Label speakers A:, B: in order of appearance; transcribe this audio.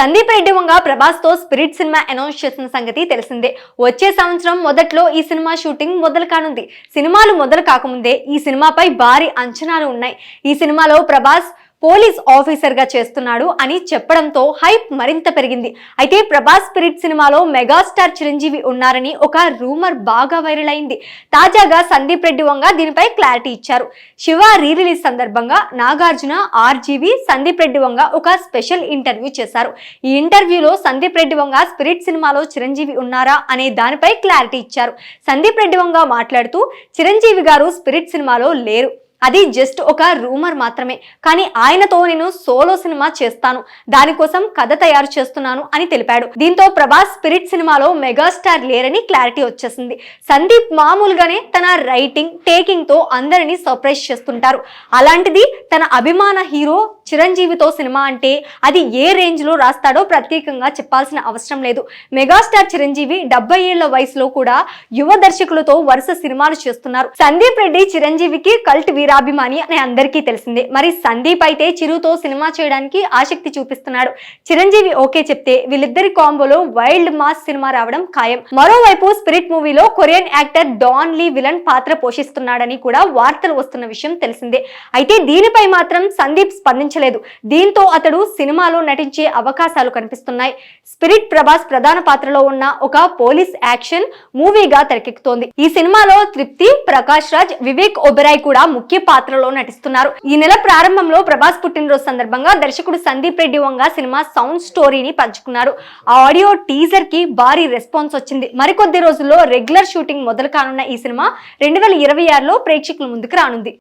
A: సందీప్ రెడ్డి వంగ ప్రభాస్తో spirit cinema announce చేసిన సంగతి తెలిసిందే. వచ్చే సంవత్సరం మొదట్లో ఈ సినిమా షూటింగ్ మొదలు కానుంది. సినిమాలు మొదలు కాకముందే ఈ సినిమాపై భారీ అంచనాలు ఉన్నాయి. ఈ సినిమాలో ప్రభాస్ పోలీస్ ఆఫీసర్గా చేస్తున్నాడు అని చెప్పడంతో హైప్ మరింత పెరిగింది. అయితే ప్రభాస్ స్పిరిట్ సినిమాలో మెగాస్టార్ చిరంజీవి ఉన్నారని ఒక రూమర్ బాగా వైరల్ అయింది. తాజాగా సందీప్ రెడ్డి వంగ దీనిపై క్లారిటీ ఇచ్చారు. శివ రీ రిలీజ్ సందర్భంగా నాగార్జున ఆర్జీవి సందీప్ రెడ్డి వంగ ఒక స్పెషల్ ఇంటర్వ్యూ చేశారు. ఈ ఇంటర్వ్యూలో సందీప్ రెడ్డి వంగ స్పిరిట్ సినిమాలో చిరంజీవి ఉన్నారా అనే దానిపై క్లారిటీ ఇచ్చారు. సందీప్ రెడ్డి వంగ మాట్లాడుతూ చిరంజీవి గారు స్పిరిట్ సినిమాలో లేరు. అది జస్ట్ ఒక రూమర్ మాత్రమే. కానీ ఆయనతో నేను సోలో సినిమా చేస్తాను. దానికోసం కథ తయారు చేస్తున్నాను అని తెలిపాడు. దీంతో ప్రభాస్ స్పిరిట్ సినిమాలో మెగాస్టార్ లేరని క్లారిటీ వచ్చేసింది. సందీప్ మామూలుగానే తన రైటింగ్ టేకింగ్తో అందరినీ సర్ప్రైజ్ చేస్తుంటారు. అలాంటిది తన అభిమాన హీరో చిరంజీవితో సినిమా అంటే అది ఏ రేంజ్లో రాస్తాడో ప్రత్యేకంగా చెప్పాల్సిన అవసరం లేదు. మెగాస్టార్ చిరంజీవి డెబ్బై ఏళ్ళ వయసులో కూడా యువ దర్శకులతో వరుస సినిమాలు చేస్తున్నారు. సందీప్ రెడ్డి చిరంజీవికి కల్ట్ వీరాభిమాని అని అందరికీ తెలిసిందే. మరి సందీప్ అయితే చిరుతో సినిమా చేయడానికి ఆసక్తి చూపిస్తున్నాడు. చిరంజీవి ఓకే చెప్తే వీళ్ళిద్దరి కాంబోలో వైల్డ్ మాస్ సినిమా రావడం ఖాయం. మరోవైపు స్పిరిట్ మూవీలో Korean actor Don Lee villain పాత్ర పోషిస్తున్నాడని కూడా వార్తలు వస్తున్న విషయం తెలిసిందే. అయితే దీనిపై మాత్రం సందీప్ స్పందించలేదు. దీంతో అతడు సినిమాలో నటించే అవకాశాలు కనిపిస్తున్నాయి. స్పిరిట్ ప్రభాస్ ప్రధాన పాత్రలో ఉన్న ఒక పోలీస్ యాక్షన్ మూవీగా తెరకెక్కుతోంది. ఈ సినిమాలో తృప్తి ప్రకాష్ రాజ్ వివేక్ ఒబెరాయ్ కూడా ముఖ్య పాత్రలో నటిస్తున్నారు. ఈ నెల ప్రారంభంలో ప్రభాస్ పుట్టినరోజు సందర్భంగా దర్శకుడు సందీప్ రెడ్డి వంగ సినిమా సౌండ్ స్టోరీని పంచుకున్నారు. ఆ ఆడియో టీజర్కి భారీ రెస్పాన్స్ వచ్చింది. మరికొద్ది రోజుల్లో రెగ్యులర్ షూటింగ్ మొదలు కానున్న ఈ సినిమా రెండు వేల ఇరవై ఆరులో ప్రేక్షకుల ముందుకు రానుంది.